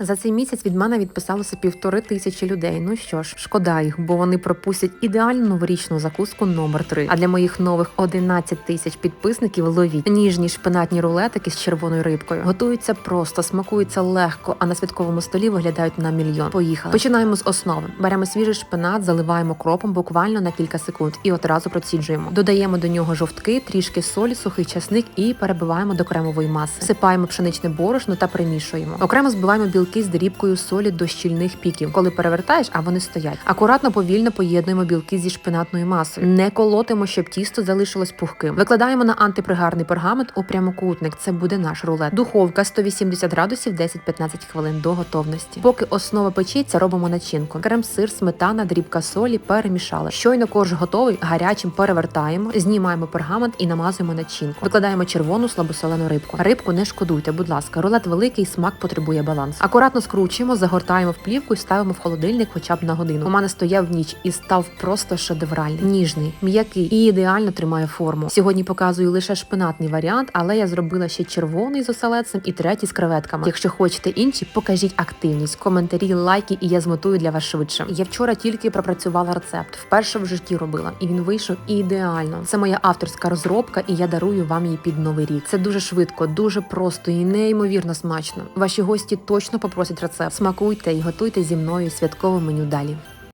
За цей місяць від мене відписалося півтори тисячі людей. Ну що ж, шкода їх, бо вони пропустять ідеальну новорічну закуску номер 3 А для моїх нових 11 тисяч підписників ловіть ніжні шпинатні рулетики з червоною рибкою. Готуються просто, смакуються легко, а на святковому столі виглядають на мільйон. Поїхали. Починаємо з основи. Беремо свіжий шпинат, заливаємо кропом буквально на кілька секунд і одразу проціджуємо. Додаємо до нього жовтки, трішки солі, сухий часник і перебиваємо до кремової маси. Всипаємо пшеничне борошно та перемішуємо. Окремо збиваємо білки з дрібкою солі до щільних піків. Коли перевертаєш, а вони стоять. Акуратно повільно поєднуємо білки зі шпинатною масою. Не колотимо, щоб тісто залишилось пухким. Викладаємо на антипригарний пергамент у прямокутник. Це буде наш рулет. Духовка 180 градусів 10-15 хвилин до готовності. Поки основа печеться, робимо начинку. Крем-сир, сметана, дрібка солі перемішали. Щойно корж готовий, гарячим перевертаємо, знімаємо пергамент і намазуємо начинку. Викладаємо червону слабосолену рибку. Рибку не шкодуйте, будь ласка. Рулет великий, смак потребує балансу. Акуратно скручуємо, загортаємо в плівку і ставимо в холодильник хоча б на годину. У мене стояв ніч і став просто шедевральний, ніжний, м'який і ідеально тримає форму. Сьогодні показую лише шпинатний варіант, але я зробила ще червоний з оселедцем і третій з креветками. Якщо хочете інші, покажіть активність, коментарі, лайки, і я змотую для вас швидше. Я вчора тільки пропрацювала рецепт, вперше в житті робила, і він вийшов ідеально. Це моя авторська розробка, і я дарую вам її під новий рік. Це дуже швидко, дуже просто і неймовірно смачно. Ваші гості точно попросять рецепт. Смакуйте і готуйте зі мною святкове меню далі.